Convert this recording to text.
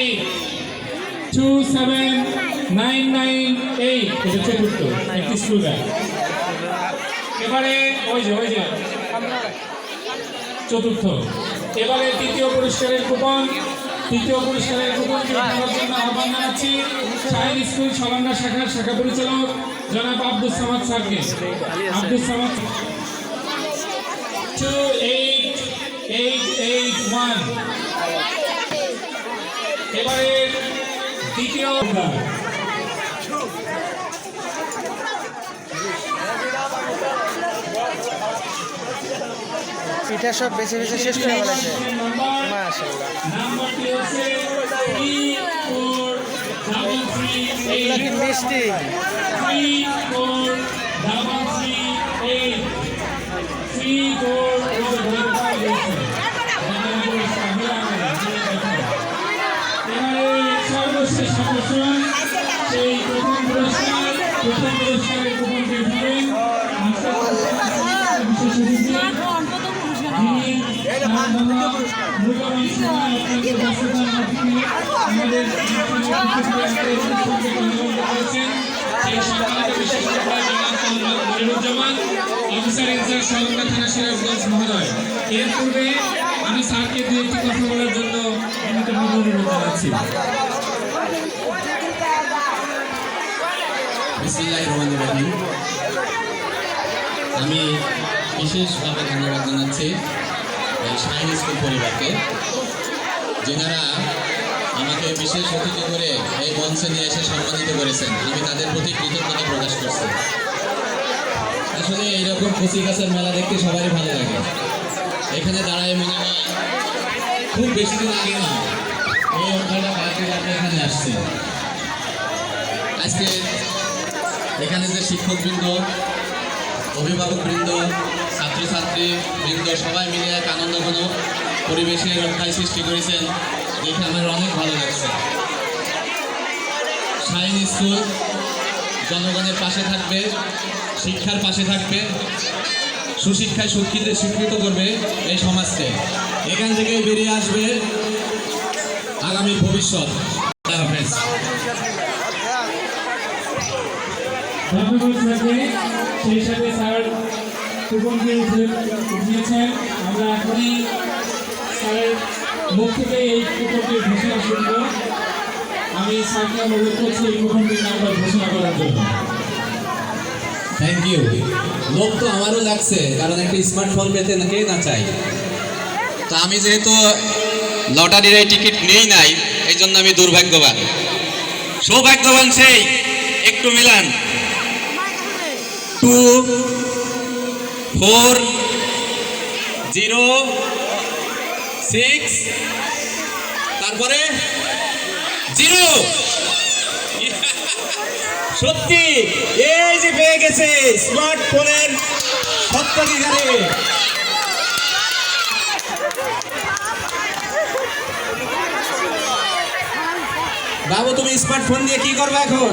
Eight seven nine এবারে চতুর্থ। এবারে তৃতীয় পুরস্কারের কুপন, তৃতীয় পুরস্কারের কুপন নেওয়ার জন্য আহ্বান জানাচ্ছি শাহিন স্কুল সলাঙ্গা শাখার শাখা পরিচালক জনাব আব্দুল সামাদ স্যারকে। Abdul Samad two eight eight eight one এবারে দ্বিতীয় পিঠা সব বেছে বেছে শেষ করে ফেলেছে। নাম্বার মাশাল্লাহ নাম্বারটি হচ্ছে থ্রি ফোর ডাবল থ্রি এগুলা কি মিষ্টি three four double three eight three four এবারে সর্বশেষ আকর্ষণ সেই প্রথম পুরস্কার প্রথম পুরস্কারের কুপনটি উঠাবেন আজকের বিশেষ অতিথি এর পূর্বে আমি স্যারকে দু একটি কথা বলার জন্য অনুরোধ জানাচ্ছি বিসমিল্লাহির রহমানির রহিম। আমি বিশেষভাবে ধন্যবাদ জানাচ্ছি এই শাহিন স্কুল পরিবারকে, যেনারা আমাকে বিশেষ অতিথি করে এই মঞ্চে নিয়ে এসে সম্মানিত করেছেন। আমি তাদের প্রতি কৃতজ্ঞতা প্রকাশ করছি। আসলে এইরকম কচি গাছের মেলা দেখতে সবারই ভালো লাগে। এখানে দাঁড়ায় মনে হয় খুব বেশি দিন আগে না, এই অঙ্কটা করে এখানে আসছে আজকে এখানে যে শিক্ষকবৃন্দ, অভিভাবকবৃন্দ, ছাত্রছাত্রী, বৃন্দ, সবাই মিলে এক আনন্দঘন পরিবেশে রক্ষায় সৃষ্টি করেছেন, দেখে আমার অনেক ভালো লাগছে। শাইন স্কুল জনগণের পাশে থাকবে, শিক্ষার পাশে থাকবে, সুশিক্ষায় শিক্ষিত শিক্ষিত করবে এই সমাজকে। এখান থেকে বেরিয়ে আসবে আগামী ভবিষ্যৎ। হাফেজ। সেই সাথে স্যার কুপনকে উঠে আমরা এখনই স্যারের মুখ থেকে এই কুপনটির ঘোষণা আমি থ্যাংক ইউ লোভ তো আমারও লাগছে, কারণ একটা স্মার্টফোন পেতে কে না চাই তো আমি যেহেতু লটারির এই টিকিট নেই নাই, এই জন্য আমি দুর্ভাগ্যবান। সৌভাগ্যবান সেই, একটু মিলান। টু ফোর জিরো সিক্স তারপরে জিরো সত্যি, এই যে পেয়ে গেছে স্মার্টফোনের সত্যাধিকারী বাবু, তুমি স্মার্টফোন দিয়ে কি করবে এখন?